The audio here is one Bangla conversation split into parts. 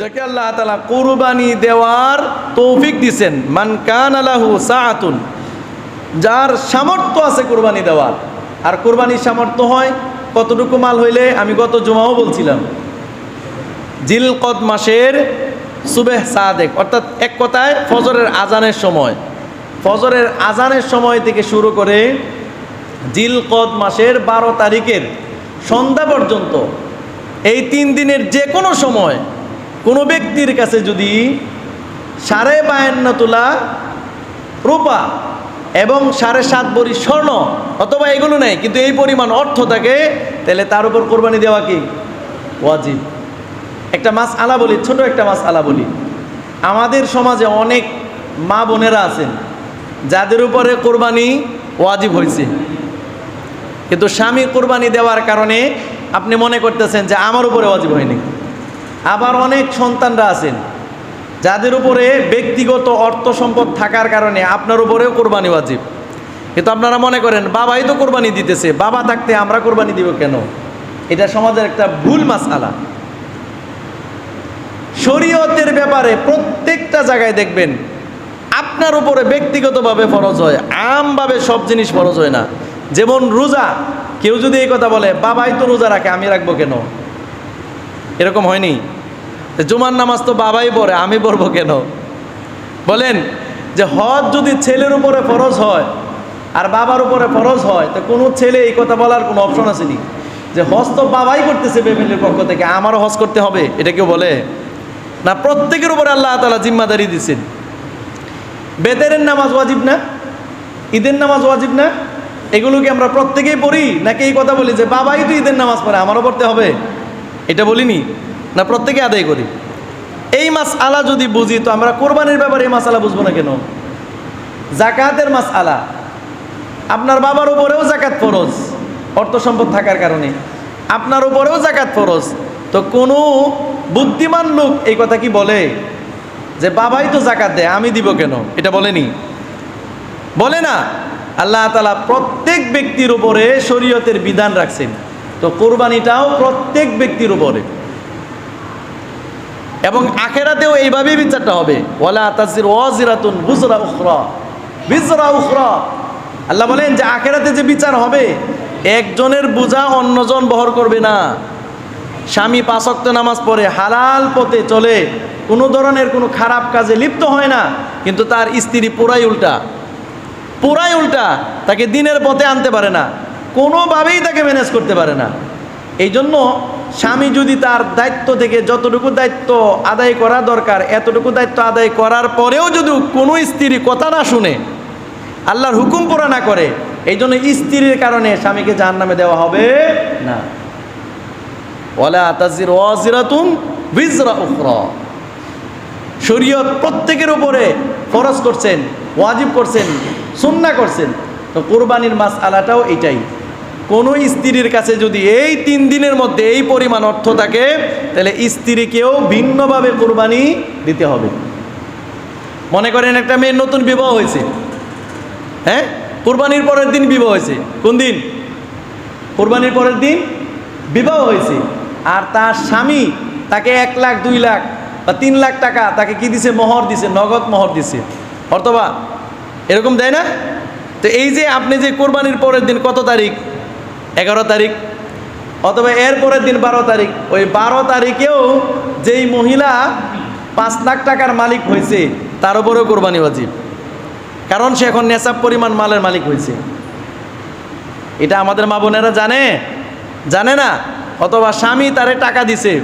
যাকে আল্লাহ তালা কোরবানি দেওয়ার তৌফিক দিছেন, মান কান আলাহু সাহাতুন যার সামর্থ্য আছে কোরবানি দেওয়ার। আর কোরবানির সামর্থ্য হয় কতটুকু মাল হইলে, আমি গত জুমাও বলছিলাম। জিলকদ মাসের সুবেহ সাদেক, অর্থাৎ এক কথায় ফজরের আজানের সময়। ফজরের আজানের সময় থেকে শুরু করে জিলকদ মাসের বারো তারিখের সন্ধ্যা পর্যন্ত, এই তিন দিনের যে কোনো সময় কোনো ব্যক্তির কাছে যদি সাড়ে বায়ান্ন তোলা রূপা এবং সাড়ে সাত বড়ি স্বর্ণ, অথবা এগুলো নেই, কিন্তু এই পরিমাণ অর্থ থাকে, তাহলে তার উপর কোরবানি দেওয়া কি? ওয়াজিব। একটা মাছ আলা বলি, ছোট একটা মাছ আলা বলি। আমাদের সমাজে অনেক মা বোনেরা আছেন, যাদের উপরে কোরবানি ওয়াজিব হয়েছে কিন্তু স্বামী কোরবানি দেওয়ার কারণে আপনি মনে করতেছেন যে আমার উপরে ওয়াজিব হয়নি। আবার অনেক সন্তানরা আছেন। যাদের উপরে ব্যক্তিগত অর্থ সম্পদ থাকার কারণে আপনার উপরেও কোরবানি ওয়াজিব। কিন্তু আপনারা মনে করেন, বাবাই তো কোরবানি দিতেছে, বাবা থাকতে আমরা কোরবানি দিব কেন? এটা সমাজের একটা ভুল মাসালা শরীয়তের ব্যাপারে প্রত্যেকটা জায়গায় দেখবেন, আপনার উপরে ব্যক্তিগতভাবে ফরজ হয়, আমভাবে সব জিনিস ফরজ হয় না। যেমন রোজা, কেউ যদি এই কথা বলে, বাবাই তো রোজা রাখে, আমি রাখব কেন? এরকম হয়নি। জুমার নামাজ তো বাবাই পড়ে, আমি পড়ব কেন? বলেন যে হজ যদি ছেলের উপরে ফরজ হয় আর বাবার উপরে ফরজ হয়, তো কোনো ছেলে এই কথা বলার কোনো অপশন আসেনি যে হজ তো বাবাই করতেছে ফ্যামিলির পক্ষ থেকে, আমারও হজ করতে হবে, এটা কেউ বলে? না, প্রত্যেকের উপরে আল্লাহ তালা জিম্মাদারি দিচ্ছেন বেতেরের নামাজ ওয়াজিব না? ঈদের নামাজ ওয়াজিব না? এগুলো কি আমরা প্রত্যেকেই পড়ি? নাকি এই কথা বলি যে বাবাই তো ঈদের নামাজ পড়ে, আমারও পড়তে হবে? এটা বলিনি। না প্রত্যেকে আদায় করি? এই মাস আলা যদি বুঝি, তো আমরা কোরবানির ব্যাপারে এই মাস আলা বুঝব না কেন? জাকাতের মাস আলা আপনার বাবার উপরেও জাকাত ফরজ, অর্থ সম্পদ থাকার কারণে। আপনার উপরেও জাকাত ফরজ। তো কোনো বুদ্ধিমান লোক এই কথা কি বলে? যে বাবাই তো জাকাত দেয়, আমি দিব কেন? এটা বলেনি। বলে না। আল্লাহ তালা প্রত্যেক ব্যক্তির উপরে শরীয়তের বিধান রাখছেন। তো কোরবানিটাও প্রত্যেক ব্যক্তির উপরে। এবং আখেরাতেও এইভাবেই বিচারটা হবে। ওয়ালা তাজির ওয়াজিরাতুন বুজরা উখরা। বিজরা উখরা। আল্লাহ বলেন যে আখেরাতে যে বিচার হবে, একজনের বোঝা অন্যজন বহর করবে না। স্বামী পাঁচক্ত নামাজ পড়ে, হালাল পথে চলে। কোনো ধরনের কোনো খারাপ কাজে লিপ্ত হয় না, কিন্তু তার স্ত্রী পুরাই উল্টা। পুরাই উল্টা, তাকে দিনের পথে আনতে পারে না। কোনোভাবেই তাকে ম্যানেজ করতে পারে না। এই জন্য স্বামী যদি তার দায়িত্ব থেকে যতটুকু দায়িত্ব আদায় করা দরকার, এতটুকু দায়িত্ব আদায় করার পরেও যদি কোনো স্ত্রী কথা না শুনে, আল্লাহর হুকুম পুরা না করে, এই জন্য স্ত্রীর কারণে স্বামীকে জাহান নামে দেওয়া হবে না। ওয়াজিরাতুন বিজরা শরীয়ত প্রত্যেকের উপরে ফরজ করছেন, ওয়াজিব করছেন, সুন্না করছেন। তো কোরবানির মাস আলাটাও এটাই। কোনো স্ত্রীর কাছে যদি এই তিন দিনের মধ্যে এই পরিমাণ অর্থ থাকে, তাহলে স্ত্রীকেও ভিন্নভাবে কোরবানি দিতে হবে। মনে করেন একটা মেয়ের নতুন বিবাহ হয়েছে। হ্যাঁ? কোরবানির পরের দিন বিবাহ হয়েছে। কোন দিন? কোরবানির পরের দিন বিবাহ হয়েছে। আর তার স্বামী তাকে এক লাখ, দুই লাখ বা তিন লাখ টাকা তাকে কি দিছে? মোহর দিছে, নগদ মোহর দিছে। অথবা এরকম দেয় না? তো এই যে আপনি যে কোরবানির পরের দিন কত তারিখ এগারো তারিখ। অথবা এর পরের দিন বারো তারিখ। ওই বারো তারিখেও যেই মহিলা পাঁচ লাখ টাকার মালিক হয়েছে, তার উপরেও কোরবানি বাজিব কারণ সে এখন নেশাব পরিমাণ মালের মালিক হয়েছে। এটা আমাদের মা বোনেরা জানে? জানে না? অথবা স্বামী তারে টাকা দিছে।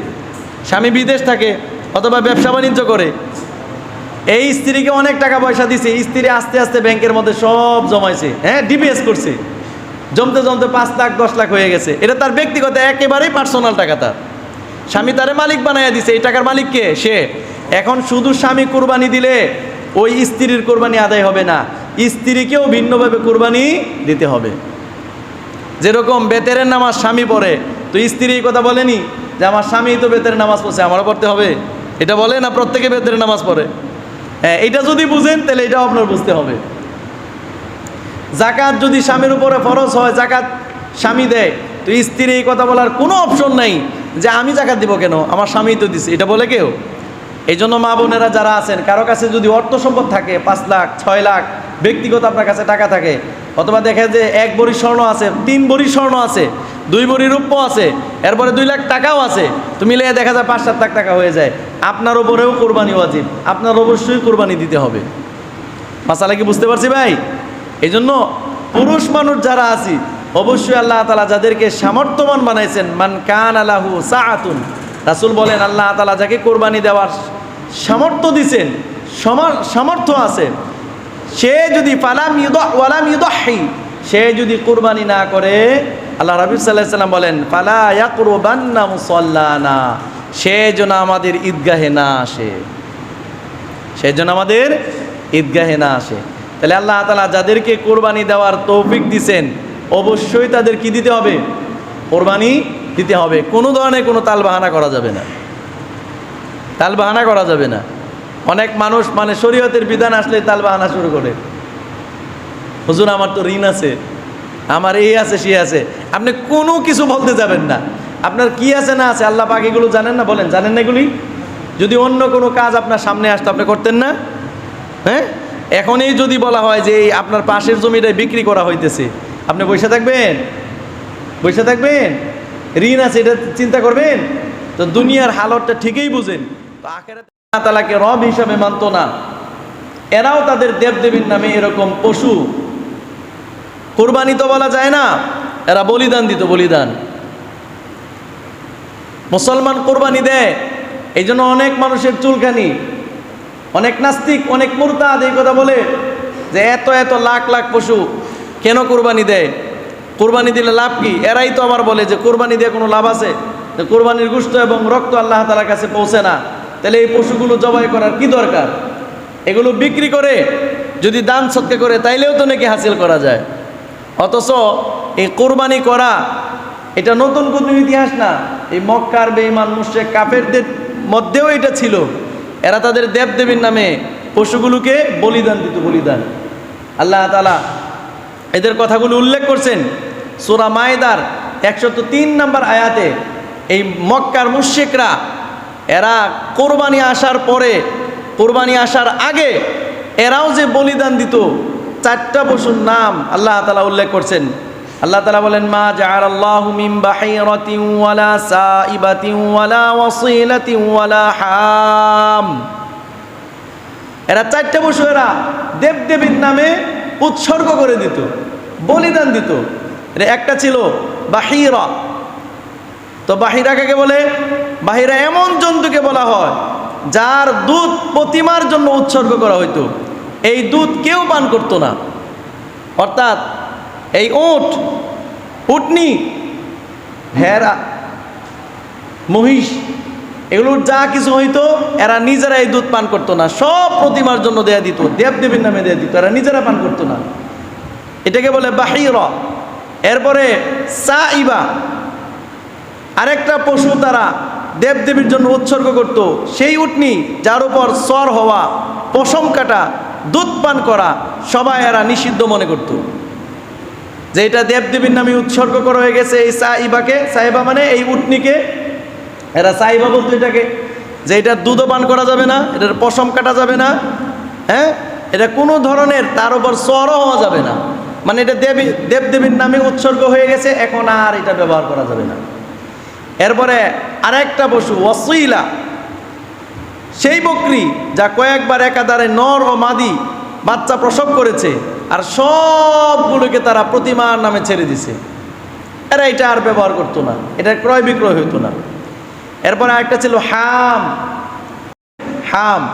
স্বামী বিদেশ থাকে, অথবা ব্যবসা বাণিজ্য করে। এই স্ত্রীকে অনেক টাকা পয়সা দিছে স্ত্রী আস্তে আস্তে ব্যাংকের মধ্যে সব জমাইছে হ্যাঁ ডিপিএস করছে। জমতে জমতে পাঁচ লাখ, দশ লাখ হয়ে গেছে। এটা তার ব্যক্তিগত, একেবারেই পার্সোনাল টাকা তার। স্বামী তারে মালিক বানাইয়া দিছে। এই টাকার মালিক কে? সে। এখন শুধু স্বামী কোরবানি দিলে ওই স্ত্রীর কোরবানি আদায় হবে না। স্ত্রীকেও ভিন্নভাবে কোরবানি দিতে হবে। যেরকম বেতেরের নামাজ স্বামী পড়ে, তো স্ত্রী এই কথা বলেনি যে, আমার স্বামী তো বেতের নামাজ পড়ছে, আমারও পড়তে হবে। এটা বলে না প্রত্যেকে বেতের নামাজ পড়ে। হ্যাঁ এটা যদি বুঝেন, তাহলে এটাও আপনার বুঝতে হবে। জাকাত যদি স্বামীর উপরে ফরজ হয়, জাকাত স্বামী দেয়। তো স্ত্রী এই কথা বলার কোনো অপশন নাই যে আমি জাকাত দিব কেন? আমার স্বামী তো দিছে। এটা বলে কেউ? এই জন্য মা বোনেরা যারা আছেন, কারও কাছে যদি অর্থ সম্পদ থাকে, পাঁচ লাখ, ছয় লাখ, ব্যক্তিগত আপনার কাছে টাকা থাকে, অথবা দেখে যে এক বড়ি স্বর্ণ আছে, তিন বড়ি স্বর্ণ আছে, দুই বড়ি রূপ্য আছে, এরপরে দুই লাখ টাকাও আছে, তো মিলে দেখা যায় পাঁচ, সাত লাখ টাকা হয়ে যায়। আপনার ওপরেও কোরবানি ওয়াজিব। আপনার অবশ্যই কোরবানি দিতে হবে। মাসালা কি বুঝতে পারছি ভাই? এই জন্য পুরুষ মানুষ যারা আছি, অবশ্যই আল্লাহ তালা যাদেরকে সামর্থ্যবান বানাইছেন, মান কান আলাহু সাআতুন, রাসুল বলেন, আল্লাহ তালা যাকে কোরবানি দেওয়ার সামর্থ্য দিছেন সমা- সামর্থ্য আছে, সে যদি পালাম ওয়ালাম ইউদহি, সে যদি কোরবানি না করে, আল্লাহ রাবি সাল্লাহ সাল্লাম বলেন, ফালা ইয়াকুরবান্না মুসল্লানা, সে যেন আমাদের ঈদগাহে না আসে। সেই জন্য আমাদের ঈদগাহে না আসে। তাহলে আল্লাহ তালা যাদেরকে কোরবানি দেওয়ার তৌফিক দিছেন, অবশ্যই তাদের কি দিতে হবে? কোরবানি দিতে হবে। কোনো ধরনের কোনো তাল বাহানা করা যাবে না। তাল বাহানা করা যাবে না। অনেক মানুষ মানে শরীয়তের বিধান আসলে তাল বাহানা শুরু করে। হুজুর, আমার তো ঋণ আছে। আমার এই আছে, সে আছে। আপনি কোনো কিছু বলতে যাবেন না। আপনার কি আছে না আছে, আল্লাহ পাক এগুলো জানেন না? বলেন, জানেন না এগুলি? যদি অন্য কোনো কাজ আপনার সামনে আসতো, আপনি করতেন না? হ্যাঁ? এখনই যদি বলা হয় যে এই আপনার পাশের জমিটা বিক্রি করা হইতেছে, আপনি বসে থাকবেন? বসে থাকবেন? ঋণ আছে, এটা চিন্তা করবেন? তো দুনিয়ার হালতটা ঠিকই বুঝেন। তো তালাকে রব হিসাবে মানতো না। এরাও তাদের দেবদেবীর নামে এরকম পশু। কোরবানি তো বলা যায় না, এরা বলিদান দিত, বলিদান। মুসলমান কোরবানি দেয় এই জন্য অনেক মানুষের চুলকানি। অনেক নাস্তিক, অনেক মুরতাদ এই কথা বলে যে এত এত লাখ লাখ পশু কেন কোরবানি দেয়? কোরবানি দিলে লাভ কি? এরাই তো আবার বলে যে কোরবানি দিয়ে কোনো লাভ আছে? যে কোরবানির গুস্ত এবং রক্ত আল্লাহ তালার কাছে পৌঁছে না। তাহলে এই পশুগুলো জবাই করার কি দরকার? এগুলো বিক্রি করে, যদি দান সৎকে করে, তাইলেও তো নাকি হাসিল করা যায়। অথচ এই কোরবানি করা, এটা নতুন কোনো ইতিহাস না। এই মক্কার বেঈমান মুশেক কাফেরদের মধ্যেও এটা ছিল। এরা তাদের দেবদেবীর নামে পশুগুলোকে বলিদান দিত, বলিদান। আল্লাহ তালা এদের কথাগুলো উল্লেখ করছেন সুরা মায়দার একশত তিন নম্বর আয়াতে। এই মক্কার মুশেকরা এরা কোরবানি আসার পরে, কোরবানি আসার আগে এরাও যে বলিদান দিত, চারটা পশুর নাম আল্লাহ তালা উল্লেখ করছেন। আল্লাহ তালা বলেন, মা জাআর আল্লাহ মিম বাহিরাতিন ওয়ালা সাইবাতিন ওয়ালা ওয়াসিলাতিন ওয়ালা হাম। এরা চারটা পশু এরা দেবদেবীর নামে উৎসর্গ করে দিত, বলিদান দিত। একটা ছিল বাহিরা। তো বাহিরা কাকে বলে? বাহিরা এমন জন্তুকে বলা হয়, যার দুধ প্রতিমার জন্য উৎসর্গ করা হইতো। এই দুধ কেউ পান করতো না। অর্থাৎ এই ওট উটনি ভেড়া মহিষ এগুলোর যা কিছু হইতো, এরা নিজেরা এই দুধ পান করতো না। সব প্রতিমার জন্য দেয়া দিত, দেবদেবীর নামে দেয়া দিত, এরা নিজেরা পান করতো না। এটাকে বলে বাহির। এরপরে সা ইবা আরেকটা পশু তারা দেবদেবীর জন্য উৎসর্গ করত। সেই উটনি, যার উপর সর হওয়া, পশম কাটা, দুধ পান করা, সবাই এরা নিষিদ্ধ মনে করত। যে এটা দেবদেবীর নামে উৎসর্গ করা হয়ে গেছে এই সাইবাকে। সাইবা মানে এই উটনিকে। এরা সাইবা বলতো এটাকে। যে এটার দুধও পান করা যাবে না, এটার পশম কাটা যাবে না হ্যাঁ? এটা কোনো ধরনের তার উপর সরও হওয়া যাবে না। মানে এটা দেবী, দেবদেবীর নামে উৎসর্গ হয়ে গেছে, এখন আর এটা ব্যবহার করা যাবে না। এরপরে আরেকটা পশু ওয়াসইলা সেই বকরি যা কয়েকবার একাধারে নর ও মাদি বাচ্চা প্রসব করেছে আর সবগুলোকে তারা প্রতিমার নামে ছেড়ে দিছে। এরা এটা আর ব্যবহার করতো না। এটা ক্রয় বিক্রয় হইতো না। এরপরে আরেকটা ছিল হাম। হাম।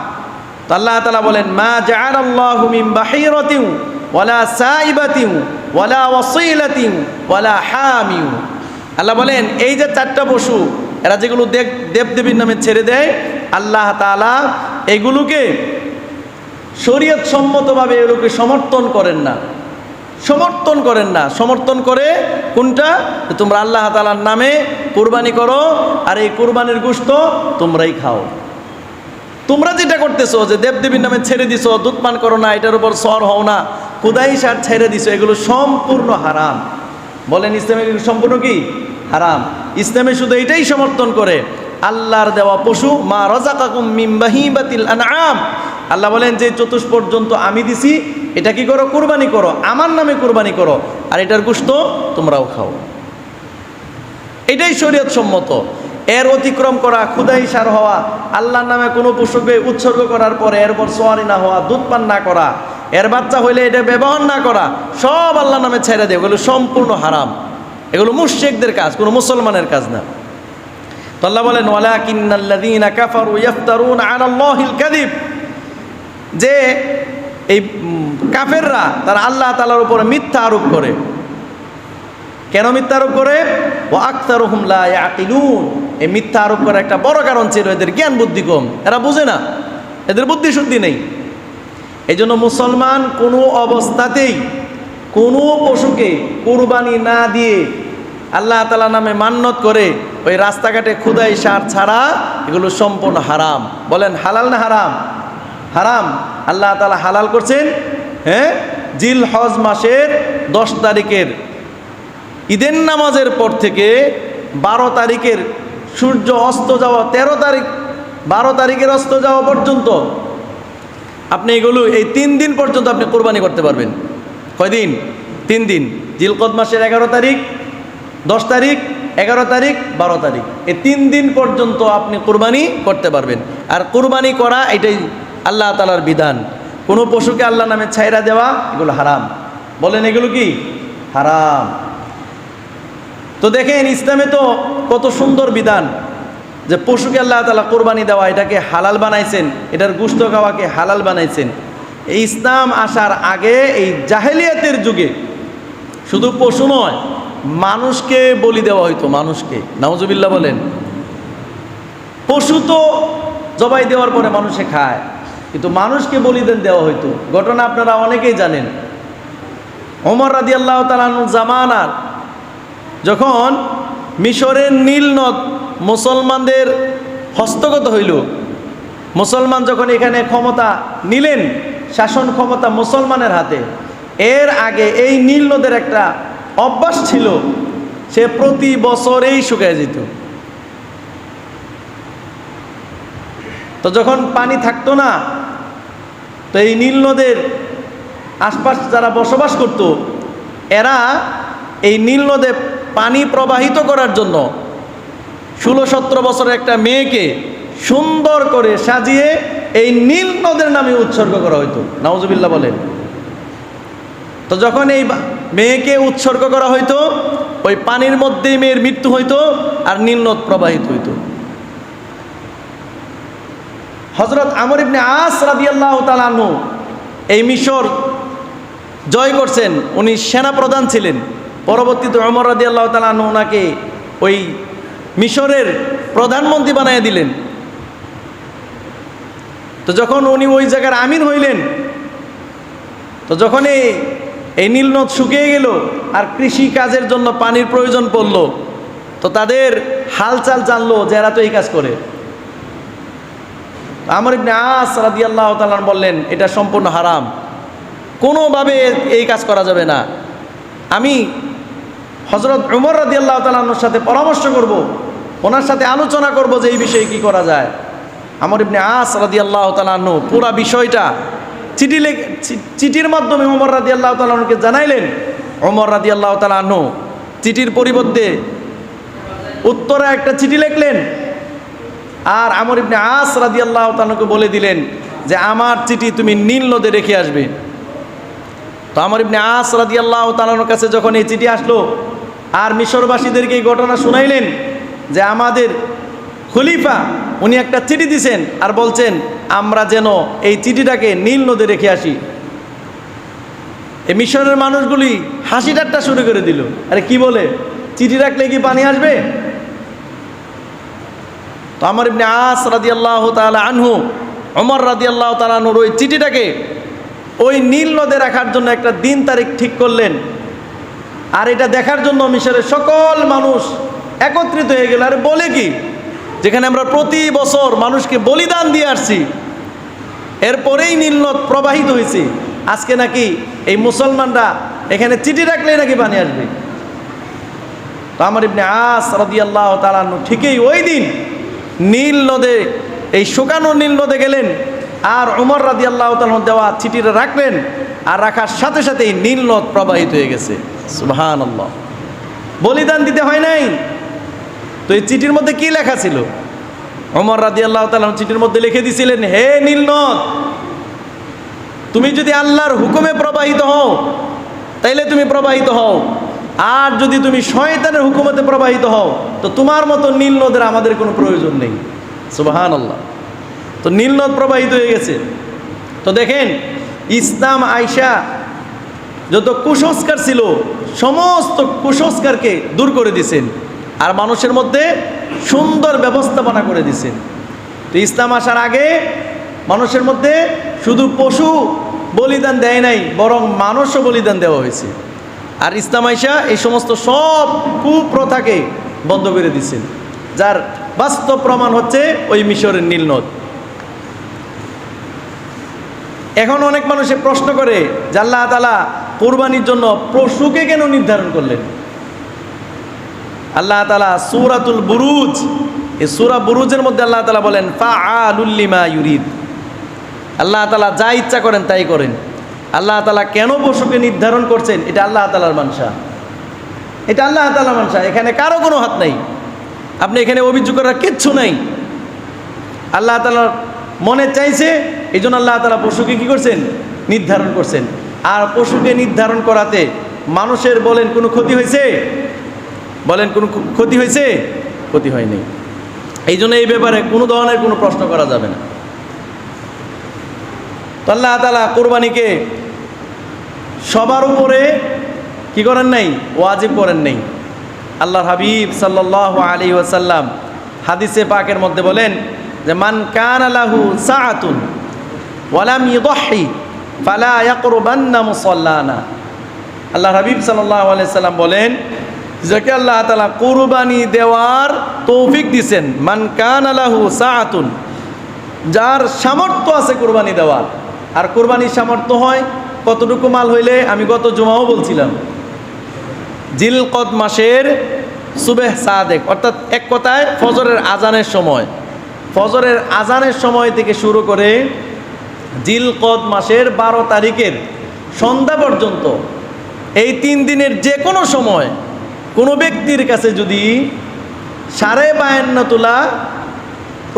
তো আল্লাহ তালা বলেন, মা জাআল আল্লাহু বাহিরাতিন ওয়ালা সাইবাতিন ওয়ালা ওয়াসিলাতিন ওয়ালা হামিউ আল্লাহ বলেন, এই যে চারটা পশু, এরা যেগুলো দেব, দেবদেবীর নামে ছেড়ে দেয়, আল্লাহ তাআলা এগুলোকে শরীয়ত সম্মতভাবে এগুলোকে সমর্থন করেন না। সমর্থন করেন না। সমর্থন করে কোনটা? তোমরা আল্লাহ তালার নামে কোরবানি করো আর এই কোরবানির গোস্ত তোমরাই খাও। তোমরা যেটা করতেছো যে দেবদেবীর নামে ছেড়ে দিছো দুধ পান করো না, এটার উপর সর হও না কুদাই সার ছেড়ে দিছো, এগুলো সম্পূর্ণ হারাম। বলেন ইসলামে সম্পূর্ণ কি? হারাম। ইসলামে শুধু এটাই সমর্থন করে, আল্লাহর দেওয়া পশু, মা রাজাকাকুম মিন বাহিবাতিল আনআম আল্লাহ বলেন যে চতুষ পর্যন্ত আমি দিছি, এটা কি করো? কুরবানি করো। আমার নামে কুরবানি করো। আর এটার গোশত তোমরাও খাও। এটাই শরীয়ত সম্মত। এর অতিক্রম করা ক্ষুদাই সার হওয়া, আল্লাহর নামে কোনো পশুকে উৎসর্গ করার পরে এরপর সোয়ারি না হওয়া, দুধ পান না করা, এর বাচ্চা হইলে এটা ব্যবহার না করা, সব আল্লাহর নামে ছেড়ে দেয় এগুলো সম্পূর্ণ হারাম। এগুলো মুশরিকদের কাজ, কোনো মুসলমানের কাজ না। তো আল্লাহ বলেন, ওয়ালাকিন্নাল্লাযীনা কাফারু ইয়াফতারুনা আলাল্লাহিল কাযিব। যে এই কাফেররা তারা আল্লাহ তাআলার উপরে মিথ্যা আরোপ করে। কেন মিথ্যা আরোপ করে? ও আক্তার হুমলা আকিলুন এই মিথ্যা আরোপ করার একটা বড় কারণ ছিল এদের জ্ঞান বুদ্ধি কম। এরা বুঝে না। এদের বুদ্ধি শুদ্ধি নেই। এই জন্য মুসলমান কোনো অবস্থাতেই কোনো পশুকে কোরবানি না দিয়ে আল্লাহ তালা নামে মান্যত করে ওই রাস্তাঘাটে খুদাই সার ছাড়া এগুলো সম্পূর্ণ হারাম। বলেন হালাল না হারাম? হারাম। আল্লাহ তালা হালাল করছেন হ্যাঁ? জিল হজ মাসের দশ তারিখের। ঈদের নামাজের পর থেকে বারো তারিখের সূর্য অস্ত যাওয়া, তেরো তারিখ, বারো তারিখের অস্ত যাওয়া পর্যন্ত আপনি এগুলো এই তিন দিন পর্যন্ত আপনি কোরবানি করতে পারবেন। কয়দিন তিন দিন। জিলকদ মাসের এগারো তারিখ, দশ তারিখ, এগারো তারিখ, বারো তারিখ। এই তিন দিন পর্যন্ত আপনি কোরবানি করতে পারবেন। আর কোরবানি করা এটাই আল্লাহ তালার বিধান। কোনো পশুকে আল্লাহ নামে ছাইরা দেওয়া, এগুলো হারাম। বলেন এগুলো কি? হারাম। তো দেখেন ইসলামে তো কত সুন্দর বিধান যে পশুকে আল্লাহ তালা কোরবানি দেওয়া, এটাকে হালাল বানাইছেন, এটার গুস্ত খাওয়াকে হালাল বানাইছেন। এই ইসলাম আসার আগে, এই জাহেলিয়াতের যুগে শুধু পশু নয়, মানুষকে বলি দেওয়া হইতো, মানুষকে। নাউজুবিল্লাহ বলেন। পশু তো জবাই দেওয়ার পরে মানুষে খায়। কিন্তু মানুষকে বলিদান দেওয়া হইতো। ঘটনা আপনারা অনেকেই জানেন। ওমর রাদি আল্লাহ তালানু জামানার যখন মিশরের নীল নদ মুসলমানদের হস্তগত হইল, মুসলমান যখন এখানে ক্ষমতা নিলেন, শাসন ক্ষমতা মুসলমানের হাতে, এর আগে এই নীল নদের একটা অভ্যাস ছিল, সে প্রতি বছরেই শুকায় যেত। তো যখন পানি থাকতো না তো এই নীল নদের আশপাশ যারা বসবাস করত, এরা এই নীল নদে পানি প্রবাহিত করার জন্য ষোলো সতেরো বছরের একটা মেয়েকে সুন্দর করে সাজিয়ে এই নীল নদের নামে উৎসর্গ করা হইতো। নওয়াজবিল্লা বলেন। তো যখন এই মেয়েকে উৎসর্গ করা হইতো, ওই পানির মধ্যেই মেয়ের মৃত্যু হইতো আর নীল নদ প্রবাহিত হইতো। হজরত আমর ইবনে আস রাদিয়াল্লাহ তালানু এই মিশর জয় করছেন। উনি সেনা প্রধান ছিলেন। পরবর্তীতে অমর রাদি আল্লাহ তালানু ওনাকে ওই মিশরের প্রধানমন্ত্রী বানিয়ে দিলেন। তো যখন উনি ওই জায়গার আমির হইলেন, তো যখন এই এই নীলনদ শুকিয়ে গেল আর কৃষি কাজের জন্য পানির প্রয়োজন পড়ল, তো তাদের হালচাল জানলো যে এরা তো এই কাজ করে। আমার ইবনে আস রাদি আল্লাহ তালান বললেন, এটা সম্পূর্ণ হারাম। কোনোভাবে এই কাজ করা যাবে না। আমি হজরত উমর রাদি আল্লাহ তালানোর সাথে পরামর্শ করব, ওনার সাথে আলোচনা করব যে এই বিষয়ে কি করা যায়। আমার ইবনে আস রাদি আল্লাহ তালান্ন পুরা বিষয়টা চিঠি লেখ চিঠির মাধ্যমে ওমর রাদি আল্লাহ তালাহকে জানাইলেন। ওমর রাদি আল্লাহ তালান্ন চিঠির পরিবর্তে উত্তরে একটা চিঠি লিখলেন আর আমর ইবনে আস রাদি আল্লাহ তালাকে বলে দিলেন যে, আমার চিঠি তুমি নীল নদে রেখে আসবে। তো আমার ইবনে আস রাদি আল্লাহ তালানোর কাছে যখন এই চিঠি আসলো, আর মিশরবাসীদেরকে এই ঘটনা শুনাইলেন যে, আমাদের খলিফা, উনি একটা চিঠি দিছেন আর বলছেন, আমরা যেন এই চিঠিটাকে নীল নদে রেখে আসি। এই মিশরের মানুষগুলি হাসি ঠাট্টা শুরু করে দিল। আরে কি বলে? চিঠি রাখলে কি পানি আসবে? আমার ইবনে আস রাদি আল্লাহ তালা আনহু অমর রাদি আল্লাহ তালানুর ওই চিঠিটাকে ওই নীল নদে রাখার জন্য একটা দিন তারিখ ঠিক করলেন। আর এটা দেখার জন্য মিশরের সকল মানুষ একত্রিত হয়ে গেল। আরে বলে কি? যেখানে আমরা প্রতি বছর মানুষকে বলিদান দিয়ে আসছি, এরপরেই নীলনদ প্রবাহিত হয়েছে। আজকে নাকি এই মুসলমানরা এখানে চিঠি রাখলেই নাকি পানি আসবে? তো আমার ইবনে আস রাদিয়াল্লাহ তালান্ন ঠিকই ওই দিন নীল নদে, এই শুকানো নীল নদে গেলেন আর উমর রাদি আল্লাহ দেওয়া চিঠিটা রাখলেন আর রাখার সাথে সাথেই নীল নদ প্রবাহিত হয়ে গেছে। সুবহান আল্লাহ বলিদান দিতে হয় নাই। তো এই চিঠির মধ্যে কি লেখা ছিল? অমর রাদি আল্লাহ তালাম চিঠির মধ্যে লিখে দিছিলেন, হে নীলনদ তুমি যদি আল্লাহর হুকুমে প্রবাহিত হও, তাইলে তুমি প্রবাহিত হও। আর যদি তুমি শয়তানের হুকুমতে প্রবাহিত হও, তো তোমার মতো নীল নদের আমাদের কোনো প্রয়োজন নেই। সুবাহান আল্লাহ তো নীল নদ প্রবাহিত হয়ে গেছে। তো দেখেন, ইসলাম আয়সা যত কুসংস্কার ছিল, সমস্ত কুসংস্কারকে দূর করে দিছেন আর মানুষের মধ্যে সুন্দর ব্যবস্থাপনা করে দিছেন তো ইসলাম আসার আগে মানুষের মধ্যে শুধু পশু বলিদান দেয় নাই, বরং মানুষও বলিদান দেওয়া হয়েছে। আর ইসলাম আইসা এই সমস্ত সব কুপ্রথাকে বন্ধ করে দিচ্ছেন যার বাস্তব প্রমাণ হচ্ছে ওই মিশরের নীলনদ। এখন অনেক মানুষে প্রশ্ন করে যে আল্লাহ তালা কোরবানির জন্য পশুকে কেন নির্ধারণ করলেন? আল্লাহ তালা সুরাতুল বুরুজ, এই সুরা বুরুজের মধ্যে আল্লাহ তালা বলেন ফা আলুল্লিমা ইউরিদ। আল্লাহ তালা যা ইচ্ছা করেন তাই করেন। আল্লাহ তালা কেন পশুকে নির্ধারণ করছেন? এটা আল্লাহ তালার মানসা। এটা আল্লাহ তালার মানসা। এখানে কারও কোনো হাত নাই। আপনি এখানে অভিযোগ করার কিচ্ছু নাই। আল্লাহ তালার মনে চাইছে এই জন্য আল্লাহ তালা পশুকে কী করছেন? নির্ধারণ করছেন। আর পশুকে নির্ধারণ করাতে মানুষের বলেন কোনো ক্ষতি হয়েছে? বলেন কোনো ক্ষতি হয়েছে? ক্ষতি হয়নি। এই জন্য এই ব্যাপারে কোনো ধরনের কোনো প্রশ্ন করা যাবে না। তো আল্লাহ তালা কোরবানিকে সবার উপরে কি করেন নাই? ওয়াজিব করেন নাই। আল্লাহর হাবিব সাল্লাহ আলী ওয়াসাল্লাম হাদিসে পাকের মধ্যে বলেন যে, মান কান আলাহু সাআতুন ওয়ালাম ইউদহি ফালা ইয়াকরুবান্না মুসাল্লানা। আল্লাহ হাবিব সাল্লাহ আলাইহি সাল্লাম বলেন, যাকে আল্লাহ তাআলা কুরবানি দেওয়ার তৌফিক দিছেন, মান কান আলাহু সাআতুন, যার সামর্থ্য আছে কোরবানি দেওয়ার। আর কোরবানির সামর্থ্য হয় কতটুকু মাল হইলে আমি গত জুমাও বলছিলাম। জিলকদ মাসের সুবেহ সাদেক, অর্থাৎ এক কথায় ফজরের আজানের সময়। ফজরের আজানের সময় থেকে শুরু করে জিলকদ মাসের বারো তারিখের সন্ধ্যা পর্যন্ত, এই তিন দিনের যে কোনো সময় কোনো ব্যক্তির কাছে যদি সাড়ে বায়ান্ন তোলা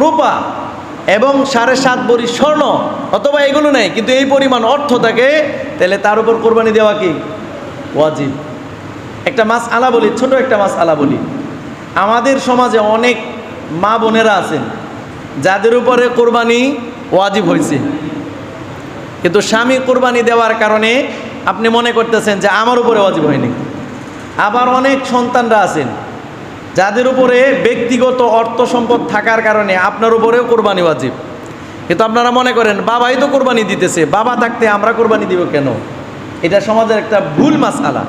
রূপা এবং সাড়ে সাত বড়ি স্বর্ণ, অথবা এগুলো নেই, কিন্তু এই পরিমাণ অর্থ থাকে, তাহলে তার উপর কোরবানি দেওয়া কি? ওয়াজিব। একটা মাছ আলা বলি, ছোট একটা মাছ আলা বলি। আমাদের সমাজে অনেক মা বোনেরা আছেন, যাদের উপরে কোরবানি ওয়াজিব হয়েছে। কিন্তু স্বামী কোরবানি দেওয়ার কারণে আপনি মনে করতেছেন যে আমার উপরে ওয়াজিব হয়নি। আবার অনেক সন্তানরা আছেন যাদের উপরে ব্যক্তিগত অর্থ সম্পদ থাকার কারণে আপনার উপরেও কোরবানি ওয়াজিব। কিন্তু আপনারা মনে করেন, বাবাই তো কোরবানি দিতেছে, বাবা থাকতে আমরা কোরবানি দিব কেন? এটা সমাজের একটা ভুল মাসালা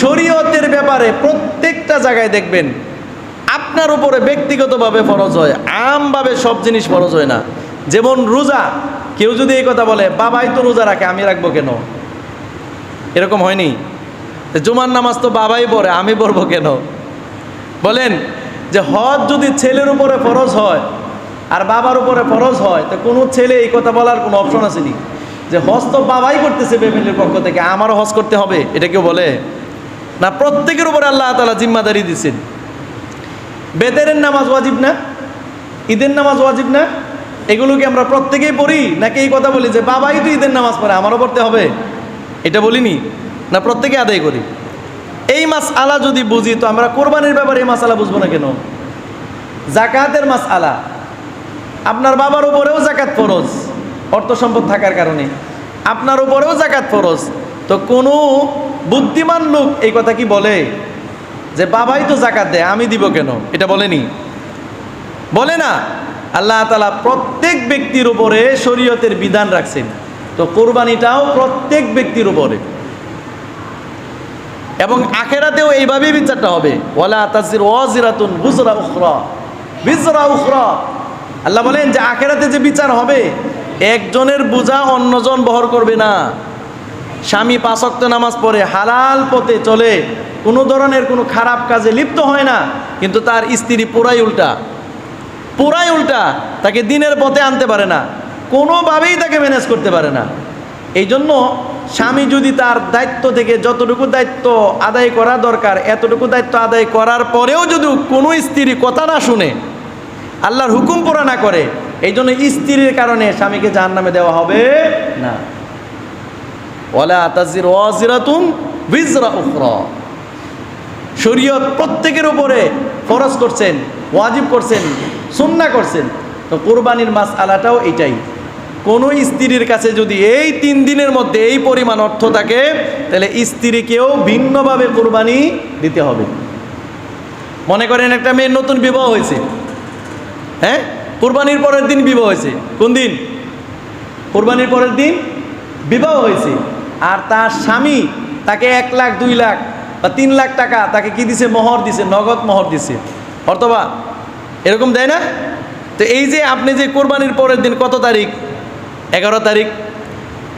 শরীয়তের ব্যাপারে প্রত্যেকটা জায়গায় দেখবেন, আপনার উপরে ব্যক্তিগতভাবে ফরজ হয়, আমভাবে সব জিনিস ফরজ হয় না। যেমন রোজা, কেউ যদি এই কথা বলে, বাবাই তো রোজা রাখে, আমি রাখব কেন? এরকম হয়নি। জুমার নামাজ তো বাবাই পড়ে, আমি পড়ব কেন? বলেন যে হজ যদি ছেলের উপরে ফরজ হয় আর বাবার উপরে ফরজ হয়, তো কোনো ছেলে এই কথা বলার কোনো অপশন আসেনি যে হজ তো বাবাই করতেছে ফ্যামিলির পক্ষ থেকে, আমারও হজ করতে হবে, এটা কেউ বলে? না, প্রত্যেকের উপরে আল্লাহ তালা জিম্মাদারি দিচ্ছেন বেতেরের নামাজ ওয়াজিব না? ঈদের নামাজ ওয়াজিব না? এগুলো কি আমরা প্রত্যেকেই পড়ি? নাকি এই কথা বলি যে বাবাই তো ঈদের নামাজ পড়ে, আমারও পড়তে হবে? এটা বলিনি। না প্রত্যেকে আদায় করি। এই মাস আলা যদি বুঝি, তো আমরা কোরবানির ব্যাপারে এই মাস আলা বুঝব না কেন? জাকাতের মাস আলা আপনার বাবার উপরেও জাকাত ফরজ অর্থ সম্পদ থাকার কারণে। আপনার উপরেও জাকাত ফরজ। তো কোনো বুদ্ধিমান লোক এই কথা কি বলে? যে বাবাই তো জাকাত দেয়, আমি দিব কেন? এটা বলেনি। বলে না। আল্লাহ তালা প্রত্যেক ব্যক্তির উপরে শরীয়তের বিধান রাখছেন। তো কোরবানিটাও প্রত্যেক ব্যক্তির উপরে। এবং আখেরাতেও এইভাবেই বিচারটা হবে। ওয়ালা তাজির ওয়াজিরাতুন বুজরা উখরা। বিজরা উখরা। আল্লাহ বলেন যে আখেরাতে যে বিচার হবে, একজনের বোঝা অন্যজন বহর করবে না। স্বামী পাঁচক্ত নামাজ পড়ে, হালাল পথে চলে। কোনো ধরনের কোনো খারাপ কাজে লিপ্ত হয় না, কিন্তু তার স্ত্রী পুরাই উল্টা। পুরাই উল্টা, তাকে দিনের পথে আনতে পারে না। কোনোভাবেই তাকে ম্যানেজ করতে পারে না। এই জন্য স্বামী যদি তার দায়িত্ব থেকে যতটুকু দায়িত্ব আদায় করা দরকার, এতটুকু দায়িত্ব আদায় করার পরেও যদি কোনো স্ত্রী কথা না শুনে, আল্লাহর হুকুম পড়া না করে, এই জন্য স্ত্রীর কারণে স্বামীকে জাহান নামে দেওয়া হবে না। শরীয়ত প্রত্যেকের উপরে ফরজ করছেন, ওয়াজিব করছেন, সুন্না করছেন। তো কোরবানির মাস আলাটাও এটাই। কোনো স্ত্রীর কাছে যদি এই তিন দিনের মধ্যে এই পরিমাণ অর্থ থাকে, তাহলে স্ত্রীকেও ভিন্নভাবে কোরবানি দিতে হবে। মনে করেন একটা মেয়ের নতুন বিবাহ হয়েছে। হ্যাঁ? কোরবানির পরের দিন বিবাহ হয়েছে। কোন দিন? কোরবানির পরের দিন বিবাহ হয়েছে। আর তার স্বামী তাকে এক লাখ, দুই লাখ বা তিন লাখ টাকা তাকে কি দিছে? মোহর দিছে, নগদ মোহর দিছে। অথবা এরকম দেয় না? তো এই যে আপনি যে কোরবানির পরের দিন কত তারিখ এগারো তারিখ।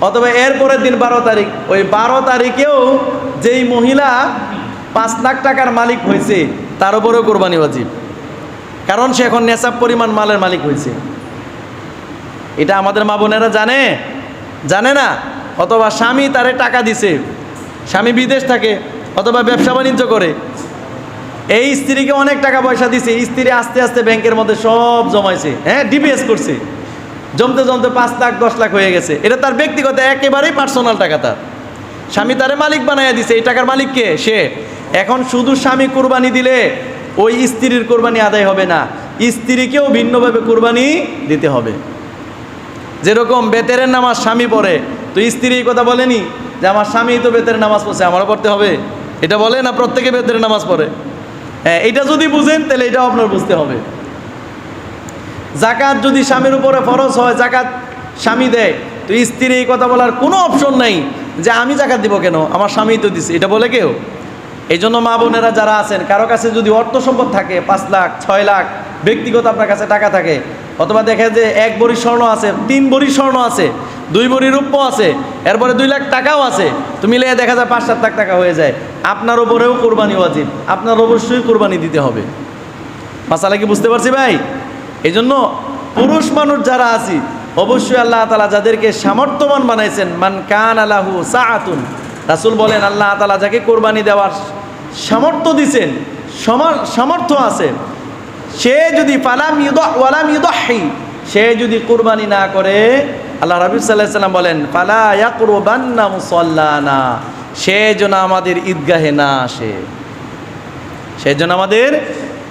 অথবা এর পরের দিন বারো তারিখ। ওই বারো তারিখেও যেই মহিলা পাঁচ লাখ টাকার মালিক হয়েছে, তার উপরেও কোরবানি বাজিব কারণ সে এখন নেশাব পরিমাণ মালের মালিক হয়েছে। এটা আমাদের মা বোনেরা জানে। জানে না? অথবা স্বামী তারে টাকা দিছে। স্বামী বিদেশ থাকে, অথবা ব্যবসা বাণিজ্য করে। এই স্ত্রীকে অনেক টাকা পয়সা দিছে। স্ত্রী আস্তে আস্তে ব্যাংকের মধ্যে সব জমাইছে। হ্যাঁ ডিপিএস করছে। জমতে জমতে পাঁচ লাখ, দশ লাখ হয়ে গেছে। এটা তার ব্যক্তিগত, একেবারেই পার্সোনাল টাকা তার। স্বামী তারে মালিক বানাইয়া দিছে। এই টাকার মালিক কে? সে। এখন শুধু স্বামী কোরবানি দিলে ওই স্ত্রীর কোরবানি আদায় হবে না। স্ত্রীকেও ভিন্নভাবে কোরবানি দিতে হবে। যেরকম বেতেরের নামাজ স্বামী পড়ে, তো স্ত্রী এই কথা বলেনি যে, আমার স্বামী তো বেতের নামাজ পড়ছে, আমারও পড়তে হবে? এটা বলে না প্রত্যেকে বেতের নামাজ পড়ে? হ্যাঁ এটা যদি বুঝেন, তাহলে এটাও আপনার বুঝতে হবে। জাকাত যদি স্বামীর উপরে ফরজ হয়, জাকাত স্বামী দেয়। তো স্ত্রী এই কথা বলার কোনো অপশন নাই যে আমি জাকাত দিব কেন? আমার স্বামী তো দিছে। এটা বলে কেউ? এই জন্য মা বোনেরা যারা আছেন, কারও কাছে যদি অর্থ সম্পদ থাকে, পাঁচ লাখ, ছয় লাখ, ব্যক্তিগত আপনার কাছে টাকা থাকে, অথবা দেখে যে এক বড়ি স্বর্ণ আছে, তিন বড়ি স্বর্ণ আছে, দুই বড়ি রূপ্য আছে, এরপরে দুই লাখ টাকাও আছে, তো মিলে দেখা যায় পাঁচ সাত লাখ টাকা হয়ে যায়। আপনার ওপরেও কোরবানি ওয়াজিব। আপনার অবশ্যই কোরবানি দিতে হবে। মাসালা কি বুঝতে পারছি ভাই? এই জন্য পুরুষ মানুষ যারা আছি, অবশ্যই আল্লাহ তালা যাদেরকে সামর্থ্যবান বানাইছেন, মান কান আলাহু সাআতুন, রাসুল বলেন, আল্লাহ তালা যাকে কোরবানি দেওয়ার সামর্থ্য দিছেন সমা- সামর্থ্য আছে, সে যদি ইউদ, ওয়ালাম ইউদহি, সে যদি কোরবানি না করে, আল্লাহ রবি সাল্লাম বলেন, ফালা ইয়াকুরবান্না মুসল্লানা, সে যেন আমাদের ঈদগাহে না আসে। সেই জন্য আমাদের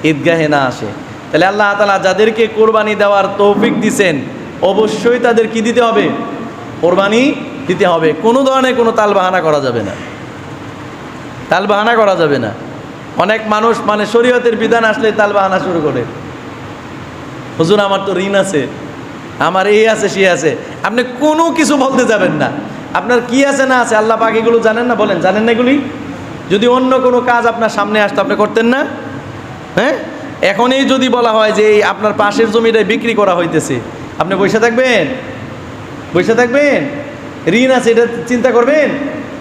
ঈদগাহে না আসে। তাহলে আল্লাহ তালা যাদেরকে কোরবানি দেওয়ার তৌফিক দিছেন, অবশ্যই তাদের কি দিতে হবে? কোরবানি দিতে হবে। কোনো ধরনের কোনো তাল বাহানা করা যাবে না। তাল বাহানা করা যাবে না। অনেক মানুষ মানে শরীয়তের বিধান আসলে তাল বাহানা শুরু করে। হুজুর, আমার তো ঋণ আছে। আমার এই আছে, সে আছে। আপনি কোনো কিছু বলতে যাবেন না। আপনার কি আছে, না আছে, আল্লাহ পাক এগুলো জানেন না? বলেন, জানেন না এগুলি? যদি অন্য কোনো কাজ আপনার সামনে আসতো, আপনি করতেন না? হ্যাঁ? এখনই যদি বলা হয় যে আপনার পাশের জমিটা বিক্রি করা হইতেছে, আপনি বসে থাকবেন? বসে থাকবেন? ঋণ আছে, এটা চিন্তা করবেন?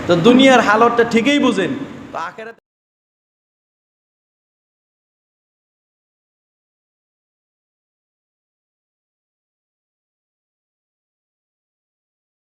তো দুনিয়ার হালতটা ঠিকই বুঝেন। তো আখেরাতে